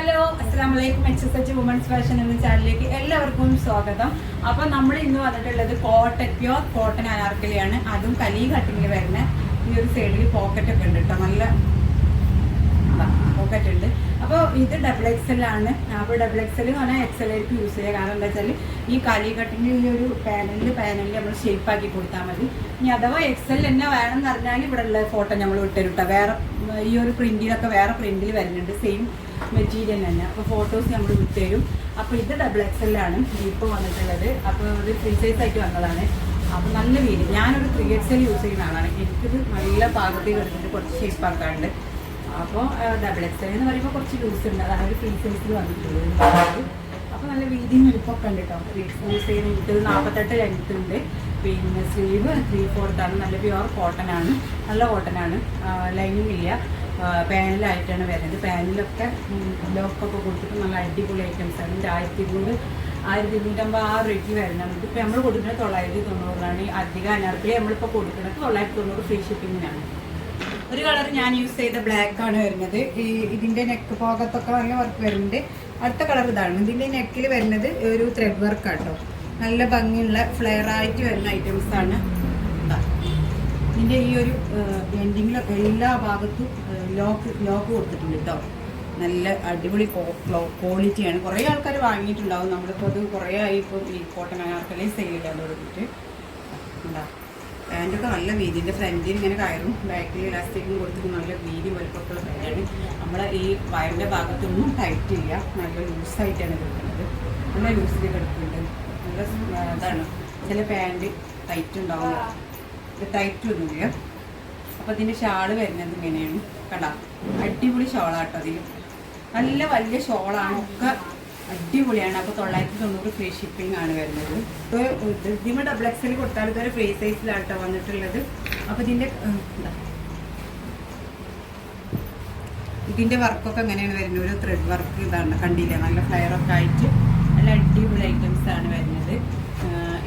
Hello അസ്സാം വലൈക്കും H S H women's fashion എന്ന ചാനലിലേക്ക് എല്ലാവർക്കും സ്വാഗതം. അപ്പൊ നമ്മൾ ഇന്ന് വന്നിട്ടുള്ളത് കോട്ടൺ പ്യോർ കോട്ടൺ അനാർക്കലിയാണ്. അതും കലി കട്ടിങ്ങിൽ വരുന്ന ഈ ഒരു സൈഡിൽ പോക്കറ്റ് ഒക്കെ ഉണ്ട് കേട്ടോ നല്ല പോക്കറ്റ് ഉണ്ട്. അപ്പോൾ ഇത് ഡബിൾ എക്സൽ ആണ്. അപ്പോൾ ഡബിൾ എക്സൽ എന്ന് പറഞ്ഞാൽ എക്സൽ ആയിരിക്കും യൂസ് ചെയ്യുക. കാരണം എന്താ വെച്ചാൽ ഈ കലി കട്ടിങ്ങിൽ ഈ ഒരു പാനലിൽ പാനലിൽ നമ്മൾ ഷേപ്പ് ആക്കി കൊടുത്താൽ മതി. ഇനി അഥവാ എക്സൽ തന്നെ എന്ന് പറഞ്ഞാൽ ഇവിടെ ഉള്ള ഫോട്ടോ നമ്മൾ കേട്ടോ വേറെ ഈ ഒരു പ്രിന്റിലൊക്കെ വേറെ പ്രിന്റിൽ വരുന്നുണ്ട്. സെയിം മെറ്റീരിയൽ തന്നെ. അപ്പോൾ ഫോട്ടോസ് നമ്മൾ വിട്ടുതരും. അപ്പോൾ ഇത് ഡബിൾ എക്സൽ ആണ് ഇപ്പോൾ വന്നിട്ടുള്ളത്. അപ്പോൾ ഒരു ഫ്രീ സൈസ് ആയിട്ട് വന്നതാണ്. അപ്പോൾ നല്ല വീട്. ഞാനൊരു ത്രീ എക്സൽ യൂസ് ചെയ്യുന്ന ആളാണ്. എനിക്കിത് നല്ല പാകത്തിൽ എടുത്തിട്ട് കുറച്ച് ഷേപ്പ് ആക്കാറുണ്ട് അപ്പോൾ ഡബിൾ എക്സൽ എന്ന് പറയുമ്പോൾ കുറച്ച് ലൂസ് ഉണ്ട്. അതാണ് ഒരു സൈസിൽ വന്നിട്ടുള്ളത്. അപ്പോൾ നല്ല വീതിയും എളുപ്പമൊക്കെ ഉണ്ട് കേട്ടോ യൂസ് ചെയ്യുന്ന എനിക്ക് നാൽപ്പത്തെട്ട് ലെങ്ത് ഉണ്ട്. പിന്നെ സ്ലീവ് ത്രീ ഫോർത്താണ് നല്ല പ്യുവർ കോട്ടൺ ആണ്. നല്ല കോട്ടൺ ആണ്. ലൈനിങ് ഇല്ല. പാനലായിട്ടാണ് വരുന്നത്. പാനലൊക്കെ ലോക്കൊക്കെ കൊടുത്തിട്ട് നല്ല അടിപൊളി ഐറ്റംസ് ആണ്. ഇതിന്റെ ആയിരത്തി ഇരുന്നൂറ് ആയിരത്തി ഇരുന്നൂറ്റമ്പത് ആ റേറ്റിൽ വരുന്നതാണ് ഇതിപ്പോൾ നമ്മൾ കൊടുക്കുന്നത് തൊള്ളായിരത്തി തൊണ്ണൂറിനാണ് അധികം അനാർക്കലി നമ്മളിപ്പോൾ കൊടുക്കുന്നത് തൊള്ളായിരത്തി തൊണ്ണൂറ് ഫ്രീ ഷിപ്പിങ്ങിനാണ് ഒരു കളർ ഞാൻ യൂസ് ചെയ്ത ബ്ലാക്ക് ആണ് വരുന്നത്. ഈ ഇതിന്റെ നെക്ക് ഭാഗത്തൊക്കെ നല്ല വർക്ക് വരുന്നുണ്ട്. അടുത്ത കളർ ഇതാണ്. ഇതിന്റെ നെക്കിൽ വരുന്നത് ഒരു ത്രെഡ് വർക്കാട്ടോ നല്ല ഭംഗിയുള്ള ഫ്ലെയർ ആയിട്ട് വരുന്ന ഐറ്റംസ് ആണ്. ഇതിന്റെ ഈ ഒരു എൻഡിങ്ങിലൊക്കെ എല്ലാ ഭാഗത്തും ലോക്ക് ലോക്ക് കൊടുത്തിട്ടുണ്ട് കേട്ടോ നല്ല അടിപൊളി ക്വാളിറ്റിയാണ് കുറേ ആൾക്കാർ വാങ്ങിയിട്ടുണ്ടാവും. നമ്മളിപ്പോൾ അത് കുറേ ആയി ഇപ്പം ഈ കോട്ടൺ അനാർക്കലി സെയിൽ ചെയ്യാൻ തുടങ്ങിയിട്ട്. ഉണ്ടാ പാന്റൊക്കെ നല്ല വീതിന്റെ ഫ്രണ്ടിൽ ഇങ്ങനെ കയറും. ബാക്കിൽ ഇലാസ്റ്റിക്കും കൊടുത്തിട്ട് നല്ല വീതി വലുപ്പമുള്ള പാന്റാണ് നമ്മളെ ഈ വയറിന്റെ ഭാഗത്തൊന്നും ടൈറ്റ് ഇല്ല. നല്ല ലൂസായിട്ടാണ് കിടക്കുന്നത്. നല്ല ലൂസിൽ കിടക്കുന്നുണ്ട്. നല്ല ഇതാണ്. ചില പാന്റ് ടൈറ്റ് ഉണ്ടാവും. ഇത് ടൈറ്റ് ഒന്നുമില്ല അപ്പോൾ ഇതിന്റെ ഷാൾ വരുന്നത് ഇങ്ങനെയാണ്. കട അടിപൊളി ഷോളാട്ടോ അതിൽ നല്ല വലിയ ഷോളാണ്. ഒക്കെ അടിപൊളിയാണ്. അപ്പോൾ തൊള്ളായിരത്തി തൊണ്ണൂറ് ഫ്രീ ഷിപ്പിംഗ് ആണ് വരുന്നത്. ഇപ്പോൾ ഇതിമ ഡബിൾ എക്സൽ കൊടുത്താൽ ഇതൊരു ഫ്രീ സൈസിലാണ് കേട്ടോ വന്നിട്ടുള്ളത്. അപ്പോൾ ഇതിന്റെ. ഇതിന്റെ വർക്കൊക്കെ എങ്ങനെയാണ് വരുന്നത്? ഒരു ത്രെഡ് വർക്ക് ഇതാണ്. കണ്ടില്ലേ? നല്ല ഫ്ലയറൊക്കെ ആയിട്ട് നല്ല അടിപൊളി ഐറ്റംസ് ആണ് വരുന്നത്.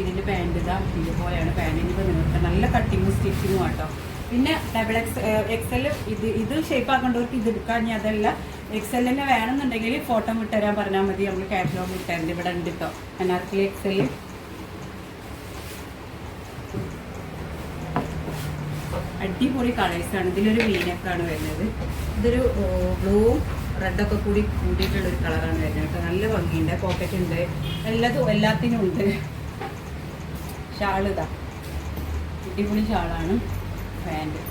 ഇതിന്റെ പാന്റ് ഇതാ ഇതുപോലെയാണ് പാന്റിന് ഇപ്പോൾ നിങ്ങൾക്ക് നല്ല കട്ടിങ്ങും സ്റ്റിച്ചിങ്ങും ആട്ടോ. പിന്നെ ഡബിൾ എക്സ് എക്സൽ ഇത് ഇത് ഷേപ്പ് ആക്കേണ്ടവർക്ക് ഇത് എടുക്കാൻ ഞാൻ അതല്ല എക്സൽ തന്നെ വേണമെന്നുണ്ടെങ്കിൽ ഫോട്ടോ വിട്ടുതരാൻ പറഞ്ഞാൽ മതി. നമ്മൾ കാറ്റലോഗ് വിട്ടുതരുന്നുണ്ട് ഇവിടെ ഉണ്ട് കേട്ടോ അനാർക്കലി എക്സൽ അടിപൊളി കളേഴ്സാണ് ഇതിലൊരു മീനൊക്കെയാണ് വരുന്നത്. ഇതൊരു ബ്ലൂവും റെഡൊക്കെ കൂടി കൂടിയിട്ടുള്ളൊരു കളറാണ് വരുന്നത്. കേട്ടോ നല്ല ഭംഗിയുണ്ട്. പോക്കറ്റ് ഉണ്ട്. എല്ലാതും എല്ലാത്തിനും ഉണ്ട്. ഷാൾ ഇതാ അടിപൊളി ഷാളാണ് പാന്റ്.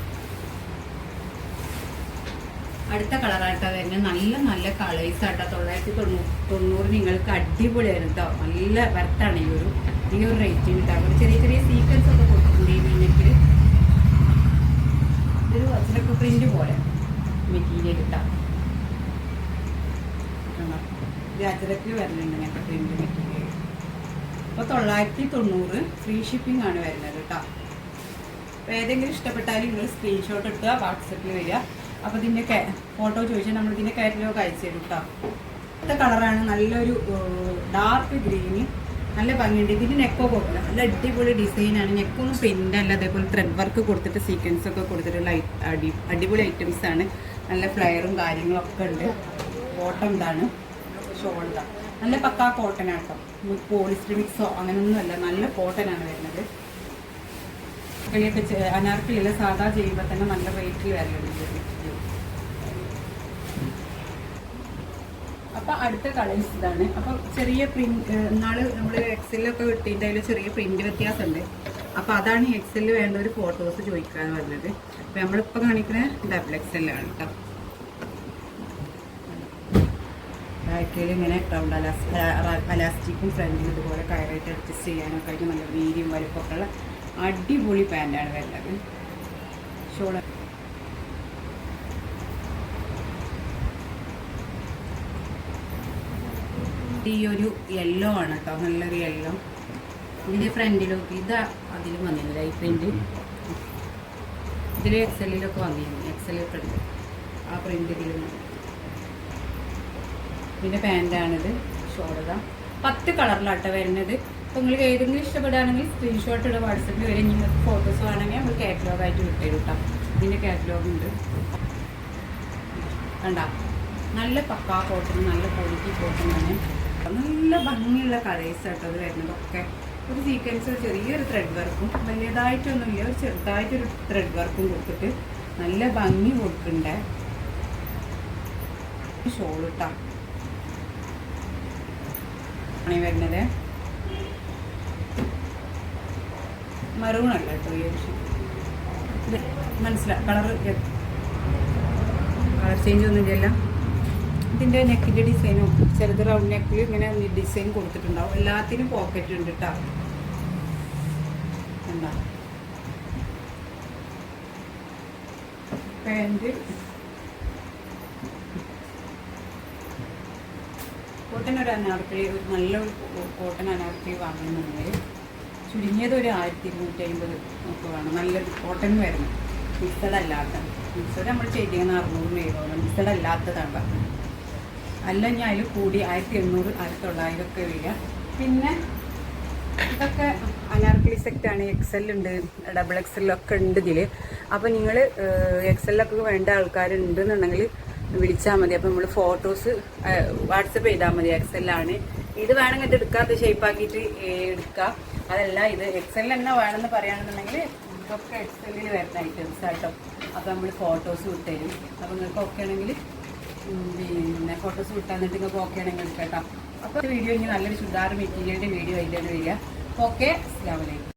അടുത്ത കളറായിട്ടാ വരുന്നത്. നല്ല നല്ല കളേഴ്സ് ആട്ടോ. തൊള്ളായിരത്തി തൊണ്ണൂ തൊണ്ണൂറ് നിങ്ങൾക്ക് അടിപൊളിയായിരുന്നു കേട്ടോ നല്ല വർത്താണ് ഈ ഒരു ഈ ഒരു റേറ്റിന് കേട്ടോ ഒരു ചെറിയ ചെറിയ സീക്വൻസ് ഒക്കെ കൊടുത്തിട്ടുണ്ട് ഈ മീനക്കിൽ ഇതൊരു അച്ഛനൊക്കെ പ്രിന്റ് പോലെ മെറ്റീരിയൽ കിട്ടാം. ഇത്. അച്ചരക്കിൽ വരുന്നുണ്ട് ഞങ്ങൾക്ക് പ്രിന്റ് അപ്പോൾ തൊള്ളായിരത്തി തൊണ്ണൂറ് ഫ്രീ ഷിപ്പിംഗ് ആണ് വരുന്നത് കേട്ടോ അപ്പോൾ ഏതെങ്കിലും ഇഷ്ടപ്പെട്ടാൽ നിങ്ങൾ സ്ക്രീൻഷോട്ട് എടുക്കുക വാട്സപ്പിൽ വരിക. അപ്പോൾ ഇതിന്റെ ഫോട്ടോ ചോദിച്ചാൽ നമ്മൾ ഇതിന്റെ കാറ്റലോഗ് അയച്ചു തരും കേട്ടോ അടുത്ത കളറാണ് നല്ലൊരു ഡാർക്ക് ഗ്രീന് നല്ല ഭംഗിയുണ്ട്. ഇതിന്റെ നെക്കോ കൊടുക്കില്ല നല്ല അടിപൊളി ഡിസൈനാണ് നെക്കൊന്നും പ്രിന്റ് അല്ല. അതേപോലെ ത്രെഡ് വർക്ക് കൊടുത്തിട്ട് സീക്വൻസ് ഒക്കെ കൊടുത്തിട്ടുള്ള അടി അടിപൊളി ഐറ്റംസ് ആണ്. നല്ല ഫ്ലയറും കാര്യങ്ങളൊക്കെ ഉണ്ട്. ബോട്ടം ഇതാണ്. ഷോൾ ഇതാ നല്ല പക്കാ കോട്ടൺ ആണ് കേട്ടോ പോളിസ്റ്റർ മിക്സോ അങ്ങനെയൊന്നുമല്ല നല്ല കോട്ടൺ ആണ് വരുന്നത്. കളിയൊക്കെ അനാർക്കിലില്ല സാധാ ചെയ്യുമ്പോൾ തന്നെ നല്ല റേറ്റിൽ വരുന്നുണ്ട് അപ്പൊ അടുത്ത കളേഴ്സ് ഇതാണ്. അപ്പൊ ചെറിയ പ്രിന്റ് നാൾ നമ്മൾ എക്സലിലൊക്കെ കിട്ടിയിട്ട് അതിൽ ചെറിയ പ്രിന്റ് വ്യത്യാസമുണ്ട് അപ്പൊ അതാണ് എക്സലിൽ വേണ്ട ഒരു ഫോട്ടോസ് ചോദിക്കാന്ന് പറഞ്ഞത്. അപ്പൊ നമ്മളിപ്പോ കാണിക്കുന്ന ഡബിൾ എക്സലാണ് കേട്ടോ ബാക്കിൽ ഇങ്ങനെ റൗണ്ട് അലാസ്റ്റിക്കും ഫ്രണ്ടിലും ഇതുപോലെ കയറായിട്ട് അഡ്ജസ്റ്റ് ചെയ്യാനൊക്കെ ആയിട്ട് നല്ല വീതിയും വലുപ്പമൊക്കെ ഉള്ള അടിപൊളി പാന്റാണ് വരുന്നത്. ഷോൾ. ഈ ഒരു യെല്ലോ ആണ് കേട്ടോ നല്ലൊരു യെല്ലോ ഇതിന്റെ ഫ്രണ്ടിലൊക്കെ ഇതാ അതിലും വന്നിരുന്നു ഈ പ്രിന്റ് ഇതിൽ എക്സലിലൊക്കെ വന്നിരുന്നു. എക്സൽ ഉണ്ട് ആ പ്രിന്റ് ഇതിലും പിന്നെ പാന്റാണിത് ഷോർട്ട് പത്ത് കളറിലാട്ടോ വരുന്നത്. അപ്പോൾ നിങ്ങൾക്ക് ഏതെങ്കിലും ഇഷ്ടപ്പെടുകയാണെങ്കിൽ സ്ക്രീൻഷോട്ട് ഇടുക വാട്സപ്പിൽ വരെ നിങ്ങൾക്ക് ഫോട്ടോസ് വേണമെങ്കിൽ നമ്മൾ കാറ്റലോഗായിട്ട് വിട്ടു കിട്ടാം കേട്ടോ ഇതിന്റെ കാറ്റലോഗ് ഉണ്ട്. കണ്ട? നല്ല പക്കാ കോട്ടൺ നല്ല ക്വാളിറ്റി കോട്ടണാണ് നല്ല ഭംഗിയുള്ള കളേഴ്സ് ആട്ടോ അത് വരുന്നതൊക്കെ. ഒരു സീക്വൻസ് ചെറിയൊരു ത്രെഡ് വർക്കും വലിയതായിട്ടൊന്നുമില്ല ഒരു ചെറുതായിട്ടൊരു ത്രെഡ് വർക്കും കൊടുത്തിട്ട് നല്ല ഭംഗി കൊടുക്കണ്ടേ? ഷോൾ ഇട്ടാ ആണ് വരുന്നത്. മറൂൺ അല്ല കേട്ടോ ഈ ഇത് മനസ്സിലായി കളർ കളർ ചേഞ്ച് ഒന്നും ചെയ്യില്ല ഇതിന്റെ നെക്കിന്റെ ഡിസൈനും ചെറുത് റൗണ്ട് നെക്കിൽ ഇങ്ങനെ ഡിസൈൻ കൊടുത്തിട്ടുണ്ടാവും. എല്ലാത്തിനും പോക്കറ്റ് ഉണ്ട് കേട്ടോ എന്താ പാന്റ് കോട്ടൺ ഒരു അനാർക്കലി ഒരു നല്ലൊരു കോട്ടൺ അനാർക്കലി വാങ്ങണമെന്നുണ്ടെങ്കിൽ ചുരുങ്ങിയത് ഒരു ആയിരത്തി ഇരുന്നൂറ്റി അമ്പത് ഒക്കെ വേണം. നല്ലൊരു കോട്ടൺ വരുന്നു മിക്സഡ് അല്ലാത്ത. മിക്സഡ് നമ്മൾ ചെയ്തിരിക്കുന്ന അറുന്നൂറ് രൂപയോളം മിക്സഡ് അല്ലാത്തതാണ് പറഞ്ഞത്. അല്ല ഞാൻ അതിൽ കൂടി ആയിരത്തി എണ്ണൂറ് ആയിരത്തി തൊള്ളായിരം ഒക്കെ വരിക. പിന്നെ ഇതൊക്കെ അനാർക്കലി സെറ്റാണ് എക്സൽ ഉണ്ട് ഡബിൾ എക്സലൊക്കെ ഉണ്ട് ഇതിൽ അപ്പോൾ നിങ്ങൾ എക്സലിലൊക്കെ വേണ്ട ആൾക്കാരുണ്ടെന്നുണ്ടെങ്കിൽ വിളിച്ചാൽ മതി. അപ്പം നമ്മൾ ഫോട്ടോസ് വാട്സപ്പ് ചെയ്താൽ മതി. എക്സലാണ് ഇത് വേണമെങ്കിൽ ഇത് എടുക്കാത്ത ഷേപ്പാക്കിയിട്ട് എടുക്കാം. അതല്ല ഇത് എക്സൽ തന്നെ വേണമെന്ന് പറയുകയാണെന്നുണ്ടെങ്കിൽ ഇതൊക്കെ എക്സലിൽ വരുന്ന ഐറ്റംസ് ആട്ടോ. അപ്പോൾ നമ്മൾ ഫോട്ടോസ് വിട്ടുതരും അപ്പോൾ നിങ്ങൾക്ക് ഓക്കെ ആണെങ്കിൽ പിന്നെ ഫോട്ടോസ് വിട്ടാൽ എന്നിട്ട് നിങ്ങൾക്ക് ഓക്കെ ആണെങ്കിൽ എടുക്കാം കേട്ടോ അപ്പോൾ വീഡിയോ ഇനി നല്ലൊരു ചുരിദാർ മെറ്റീരിയലിന്റെ വീഡിയോ അതിലാണ് വരിക. ഓക്കെ അസ്സാം വലൈക്കും